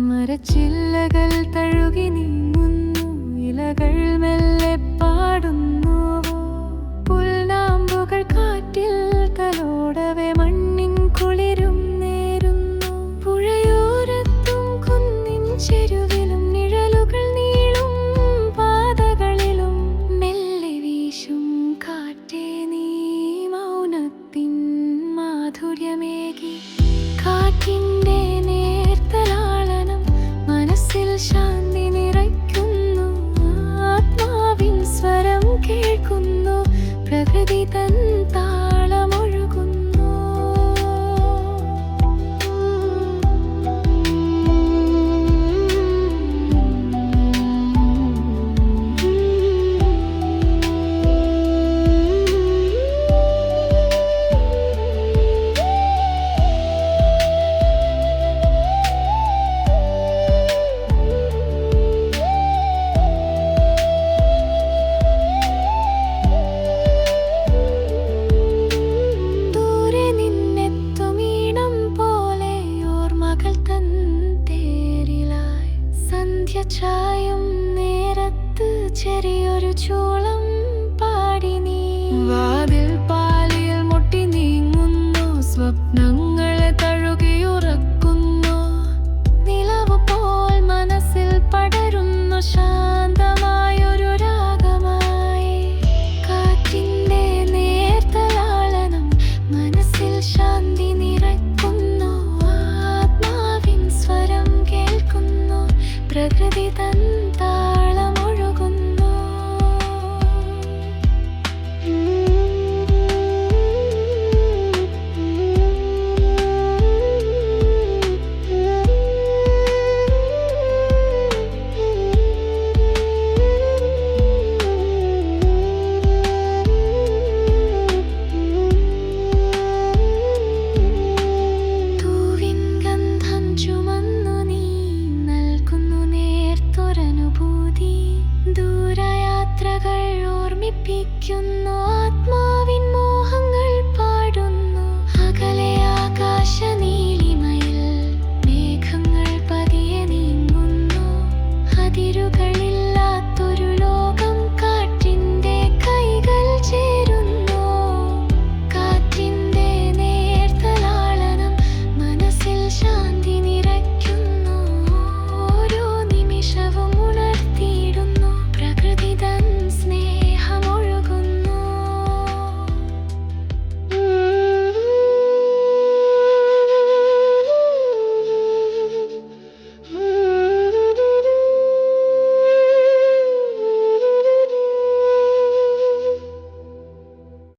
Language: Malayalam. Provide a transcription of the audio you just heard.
മരച്ചില്ലകൾ തഴുകി നീങ്ങുന്നു ഇലകൾ മെല്ലെ 等到 ചെറിയൊരു ചൂളം പാടി നീ. വാതിൽ പാലിൽ മുട്ടി നീങ്ങുന്നു സ്വപ്നങ്ങളെ തഴുകിയുറക്കുന്നു നിലവ് പോൽ മനസ്സിൽ പടരുന്നു ശാന്തമായൊരു രാഗമായി. കാറ്റിന്റെ നേർത്തലാളനം മനസ്സിൽ ശാന്തി ലയിപ്പിക്കുന്നു ആത്മാവിൻ മോഹങ്ങൾ പാടുന്നു. അകലെ ആകാശ നീലിമയിൽ മേഘങ്ങൾ പതിയെ നീങ്ങുന്നു. അതിരുകൾ